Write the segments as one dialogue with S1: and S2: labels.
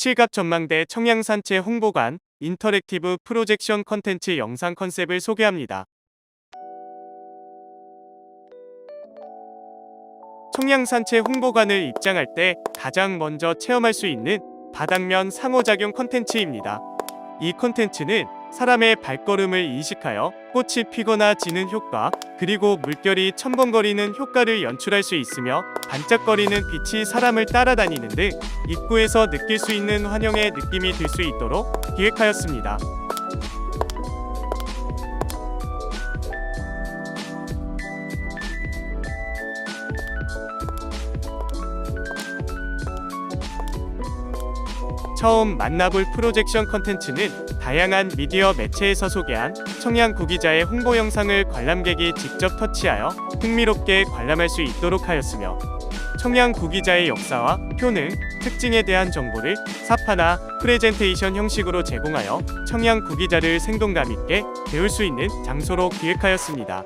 S1: 칠갑 전망대 청양산체 홍보관 인터랙티브 프로젝션 컨텐츠 영상 컨셉을 소개합니다. 청양산체 홍보관을 입장할 때 가장 먼저 체험할 수 있는 바닥면 상호작용 컨텐츠입니다. 이 컨텐츠는 사람의 발걸음을 인식하여 꽃이 피거나 지는 효과, 그리고 물결이 첨벙거리는 효과를 연출할 수 있으며 반짝거리는 빛이 사람을 따라다니는 등 입구에서 느낄 수 있는 환영의 느낌이 들 수 있도록 기획하였습니다. 처음 만나볼 프로젝션 컨텐츠는 다양한 미디어 매체에서 소개한 청양 구기자의 홍보 영상을 관람객이 직접 터치하여 흥미롭게 관람할 수 있도록 하였으며 청양 구기자의 역사와 효능, 특징에 대한 정보를 사파나 프레젠테이션 형식으로 제공하여 청양 구기자를 생동감 있게 배울 수 있는 장소로 기획하였습니다.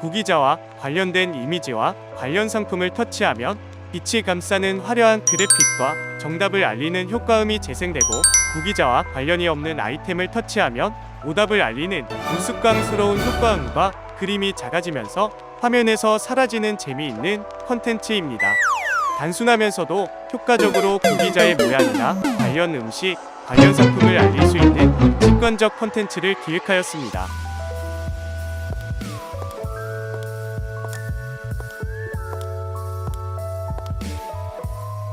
S1: 구기자와 관련된 이미지와 관련 상품을 터치하면 빛이 감싸는 화려한 그래픽과 정답을 알리는 효과음이 재생되고 구기자와 관련이 없는 아이템을 터치하면 오답을 알리는 우스꽝스러운 효과음과 그림이 작아지면서 화면에서 사라지는 재미있는 컨텐츠입니다. 단순하면서도 효과적으로 구기자의 모양이나 관련 음식, 관련 상품을 알릴 수 있는 직관적 컨텐츠를 기획하였습니다.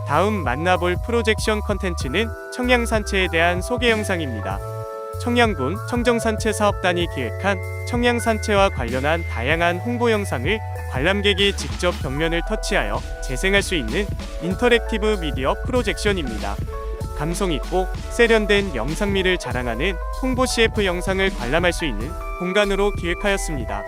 S1: 다음 만나볼 프로젝션 컨텐츠는 청양산체에 대한 소개 영상입니다. 청양군 청정산체 사업단이 기획한 청양산체와 관련한 다양한 홍보 영상을 관람객이 직접 벽면을 터치하여 재생할 수 있는 인터랙티브 미디어 프로젝션입니다. 감성 있고 세련된 영상미를 자랑하는 홍보 CF 영상을 관람할 수 있는 공간으로 기획하였습니다.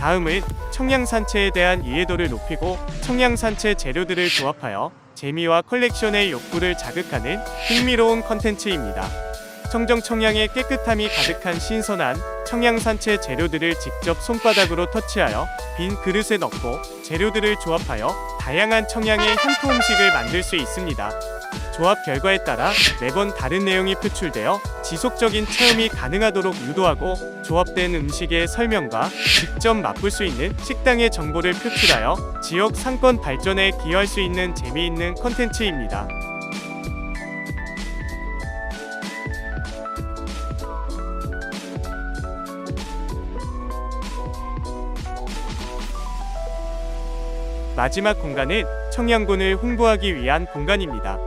S1: 다음은 청양산체에 대한 이해도를 높이고 청양산체 재료들을 조합하여 재미와 컬렉션의 욕구를 자극하는 흥미로운 컨텐츠입니다. 청정 청양의 깨끗함이 가득한 신선한 청양산체 재료들을 직접 손바닥으로 터치하여 빈 그릇에 넣고 재료들을 조합하여 다양한 청양의 향토 음식을 만들 수 있습니다. 조합 결과에 따라 매번 다른 내용이 표출되어 지속적인 체험이 가능하도록 유도하고 조합된 음식의 설명과 직접 맛볼 수 있는 식당의 정보를 표출하여 지역 상권 발전에 기여할 수 있는 재미있는 컨텐츠입니다. 마지막 공간은 청양군을 홍보하기 위한 공간입니다.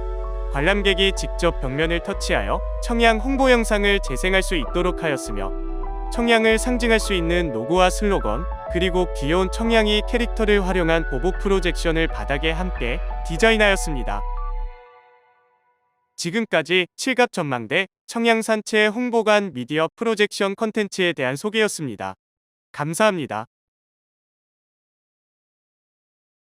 S1: 관람객이 직접 벽면을 터치하여 청양 홍보 영상을 재생할 수 있도록 하였으며 청양을 상징할 수 있는 로고와 슬로건 그리고 귀여운 청양이 캐릭터를 활용한 보복 프로젝션을 바닥에 함께 디자인하였습니다. 지금까지 칠갑 전망대 청양산체 홍보관 미디어 프로젝션 컨텐츠에 대한 소개였습니다. 감사합니다.